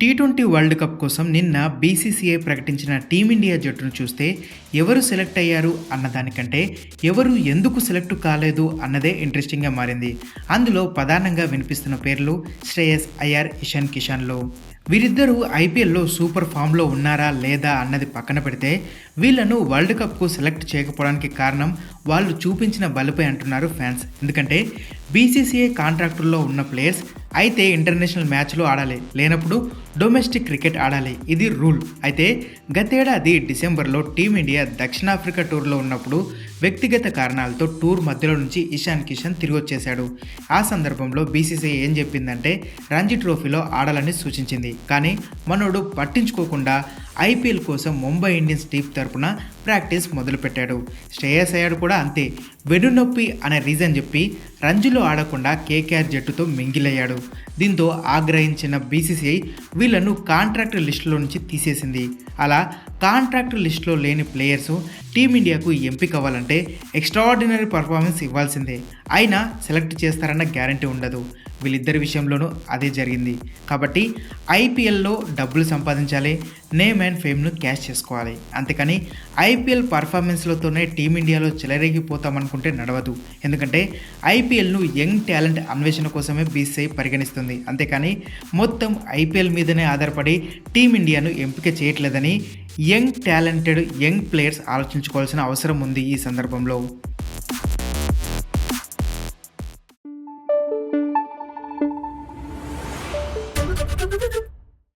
T twenty world cup కోసం నిన్న BCCI ప్రకటించిన టీమిండియా జట్టును చూస్తే ఎవరు సెలెక్ట్ అయ్యారు అన్నదానికంటే ఎవరు ఎందుకు సెలెక్ట్ కాలేదు అన్నదే ఇంట్రెస్టింగ్గా మారింది. అందులో ప్రధానంగా వినిపిస్తున్న పేర్లు శ్రేయస్ అయ్యార్ ఇషాన్ కిషాన్లు. వీరిద్దరూ ఐపీఎల్లో సూపర్ ఫామ్లో ఉన్నారా లేదా అన్నది పక్కన పెడితే వీళ్ళను వరల్డ్ కప్కు సెలెక్ట్ చేయకపోవడానికి కారణం వాళ్ళు చూపించిన బలిపై అంటున్నారు ఫ్యాన్స్. ఎందుకంటే బీసీసీఐ కాంట్రాక్టుల్లో ఉన్న ప్లేయర్స్ అయితే ఇంటర్నేషనల్ మ్యాచ్లు ఆడాలి. లేనప్పుడు డొమెస్టిక్ క్రికెట్ ఆడాలి. ఇది రూల్. అయితే గతేడాది డిసెంబర్లో టీమిండియా దక్షిణాఫ్రికా టూర్లో ఉన్నప్పుడు వ్యక్తిగత కారణాలతో టూర్ మధ్యలో నుంచి ఇషాన్ కిషన్ తిరిగి వచ్చేశాడు ఆ సందర్భంలో బీసీసీఐ ఏం చెప్పిందంటే రంజీ ట్రోఫీలో ఆడాలని సూచించింది. కానీ మనోడు పట్టించుకోకుండా ఐపీఎల్ కోసం ముంబై ఇండియన్స్ టీం తరపున ప్రాక్టీస్ మొదలుపెట్టాడు. శ్రేయస్ అయ్యాడు కూడా అంతే. వెన్నునొప్పి అనే రీజన్ చెప్పి రంజులో ఆడకుండా కేకేఆర్ జట్టుతో మింగిలయ్యాడు. దీంతో ఆగ్రహించిన బీసీసీఐ వీళ్ళను కాంట్రాక్ట్ లిస్టులో నుంచి తీసేసింది. అలా కాంట్రాక్ట్ లిస్టులో లేని ప్లేయర్స్ టీమిండియాకు ఎంపిక అవ్వాలంటే ఎక్స్ట్రాడినరీ పర్ఫార్మెన్స్ ఇవ్వాల్సిందే. అయినా సెలెక్ట్ చేస్తారన్న గ్యారంటీ ఉండదు. వీళ్ళిద్దరి విషయంలోనూ అదే జరిగింది. కాబట్టి ఐపీఎల్లో డబ్బులు సంపాదించాలి నేమ్ అండ్ ఫేమ్ను క్యాష్ చేసుకోవాలి. అంతేకాని ఐపీఎల్ పర్ఫార్మెన్స్లతోనే టీమిండియాలో చెలరేగిపోతామనుకుంటే నడవదు. ఎందుకంటే ఐపీఎల్ను యంగ్ టాలెంట్ అన్వేషణ కోసమే బీసీఐ పరిగణిస్తుంది. అంతేకాని మొత్తం ఐపీఎల్ మీదనే ఆధారపడి టీమిండియాను ఎంపిక చేయట్లేదని యంగ్ టాలెంటెడ్ యంగ్ ప్లేయర్స్ ఆలోచించుకోవాల్సిన అవసరం ఉంది ఈ సందర్భంలో.